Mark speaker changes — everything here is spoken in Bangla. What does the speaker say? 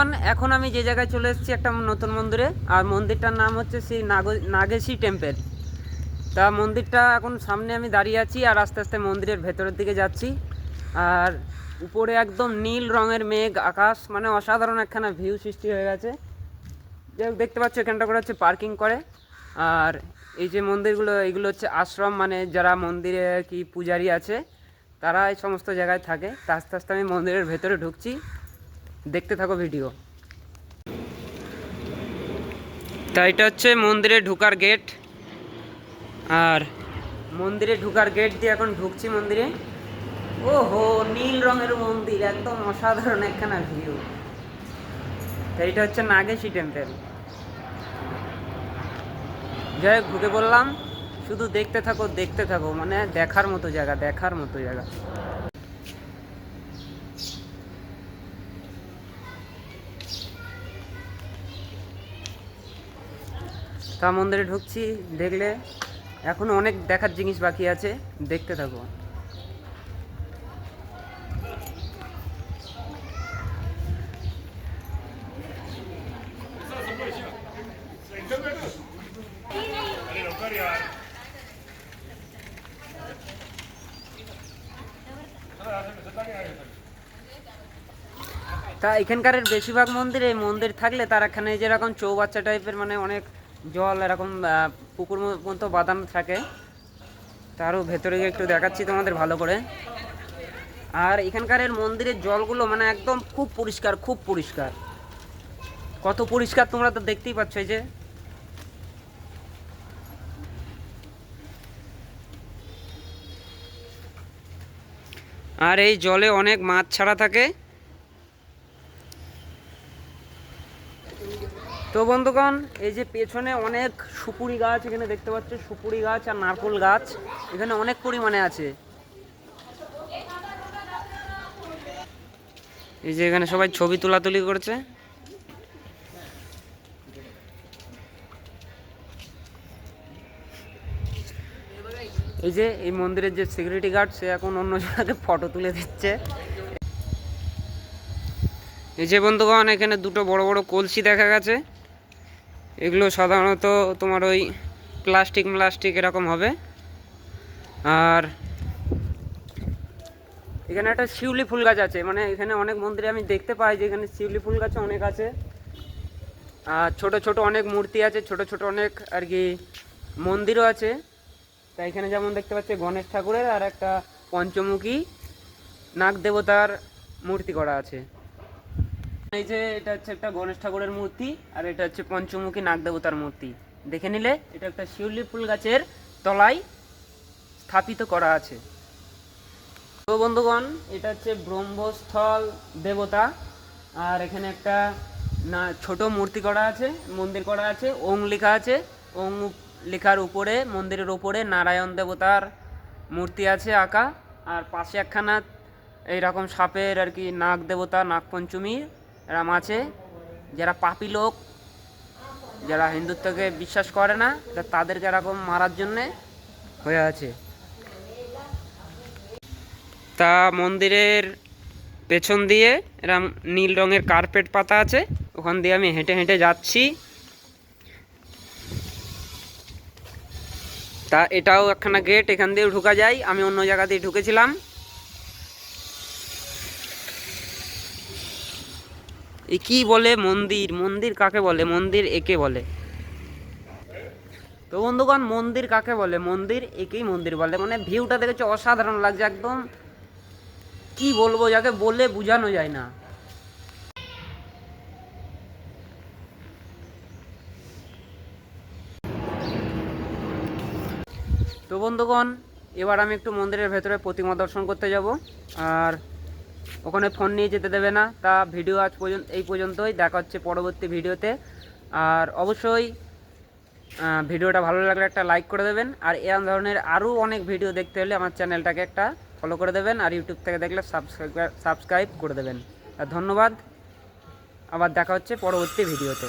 Speaker 1: বন্ধুগণ এখন আমি যে জায়গায় চলে এসেছি একটা নতুন মন্দিরে, আর মন্দিরটার নাম হচ্ছে নাগ, নাগেশী টেম্পল। তা মন্দিরটা এখন সামনে আমি দাঁড়িয়ে আছি, আর আস্তে আস্তে মন্দিরের ভেতরের দিকে যাচ্ছি। আর উপরে একদম নীল রঙের মেঘ, আকাশ মানে অসাধারণ একখানা ভিউ সৃষ্টি হয়ে গেছে। যাই দেখতে পাচ্ছ এখানটা করে হচ্ছে পার্কিং করে। আর এই যে মন্দিরগুলো, এগুলো হচ্ছে আশ্রম মানে যারা মন্দিরে কি পূজারি আছে, তারা এই সমস্ত জায়গায় থাকে। তা আস্তে আস্তে আমি মন্দিরের ভেতরে ঢুকছি। দেখতে থাকো ভিডিও তা এটা হচ্ছে মন্দিরে ঢুকার গেট আর মন্দিরে ঢুকার গেট দিয়ে এখন ঢুকছি মন্দিরে। ওহো, নীল রঙের মন্দির, একদম অসাধারণ একখানা ভিউ তা এটা হচ্ছে নাগেশি টেম্পল যাই হোক, ঢুকে বললাম শুধু দেখতে থাকো দেখতে থাকো মানে দেখার মতো জায়গা, দেখার মতো জায়গা। তা মন্দিরে ঢুকছি, দেখলে এখনও অনেক দেখার জিনিস বাকি আছে, দেখতে থাকো। তা এখানকার বেশিরভাগ মন্দিরে মন্দির থাকলে তার এখানে যেরকম চৌবাচ্চা টাইপের মানে অনেক জল এরকম পুকুর মতো বাঁধানো থাকে। তারও ভেতরে গিয়ে একটু দেখাচ্ছি তোমাদের ভালো করে। আর এখানকার মন্দিরের জলগুলো মানে একদম খুব পরিষ্কার খুব পরিষ্কার। কত পরিষ্কার তোমরা তো দেখতেই পাচ্ছ যে। আর এই জলে অনেক মাছ ছাড়া থাকে। তো বন্ধুগণ, এই যে পেছনে অনেক সুপুরি গাছ, এখানে দেখতে পাচ্ছ সুপুরি গাছ আর নারকোল গাছ, এখানে অনেক পরিমাণে আছে। এই যে এখানে সবাই ছবি তোলাতুলি করছে। এই যে এই মন্দিরের যে সিকিউরিটি গার্ড সে এখন অন্য জনকে ফটো তুলে দিচ্ছে। এই যে বন্ধুগণ, এখানে দুটো বড় বড় কলসি দেখা গেছে। এগুলো সাধারণত তোমার ওই প্লাস্টিক প্লাস্টিক এরকম হবে। আর এখানে একটা শিউলি ফুল গাছ আছে। মানে এখানে অনেক মন্দিরে আমি দেখতে পাই যে এখানে শিউলি ফুল গাছ অনেক আছে। আর ছোট ছোট অনেক মূর্তি আছে, ছোট ছোট অনেক আর কি মন্দিরও আছে। তা এখানে যেমন দেখতে পাচ্ছি গণেশ ঠাকুরের আর একটা পঞ্চমুখী নাগ দেবতার মূর্তি করা আছে। এই যে এটা হচ্ছে একটা গণেশ ঠাকুরের মূর্তি, আর এটা হচ্ছে পঞ্চমুখী নাগ দেবতার মূর্তি। দেখে নিলে এটা একটা শিউলি ফুল গাছের তলায় স্থাপিত করা আছে। তো বন্ধুগণ, এটা হচ্ছে ব্রহ্মস্থল দেবতা, আর এখানে একটা না, ছোট মূর্তি করা আছে, মন্দির করা আছে, ওং লেখা আছে। ওং লেখার উপরে, মন্দিরের উপরে নারায়ণ দেবতার মূর্তি আছে আঁকা, আর পাশে একখানা এইরকম সাপের আর কি নাগ দেবতা, নাগপঞ্চমী এরম আছে, যারা পাপি লোক, যারা হিন্দুত্বকে বিশ্বাস করে না তাদেরকে এরকম মারার জন্যে হয়ে আছে। তা মন্দিরের পেছন দিয়ে এরম নীল রঙের কার্পেট পাতা আছে, ওখান দিয়ে আমি হেঁটে হেঁটে যাচ্ছি। তা এটাও একখানা গেট এখান দিয়েও ঢুকা যায়, আমি অন্য জায়গা দিয়ে ঢুকেছিলাম। এ কি বলে মন্দির? মন্দির কাকে বলে? মন্দির একে বলে। তো বন্ধুগণ, মন্দির কাকে বলে? মন্দির একেই মন্দির বলে। মানে ভিউটা দেখেছ? অসাধারণ লাগছে একদম। কি বলব, যাকে বলে বোঝানো যায় না। তো বন্ধুগণ, এবার আমি একটু মন্দিরের ভেতরে প্রতিমা দর্শন করতে যাব। আর ওখানে ফোন নিয়ে যেতে দেবে না। তা ভিডিও আজ পর্যন্ত, এই পর্যন্তই। দেখা হচ্ছে পরবর্তী ভিডিওতে আর অবশ্যই ভিডিওটা ভালো লাগলে একটা লাইক করে দেবেন। আর এরকম ধরনের আরও অনেক ভিডিও দেখতে হলে আমার চ্যানেলটাকে একটা ফলো করে দেবেন। আর ইউটিউব থেকে দেখলে সাবস্ক্রাইব সাবস্ক্রাইব করে দেবেন। আর ধন্যবাদ। আবার দেখা হচ্ছে পরবর্তী ভিডিওতে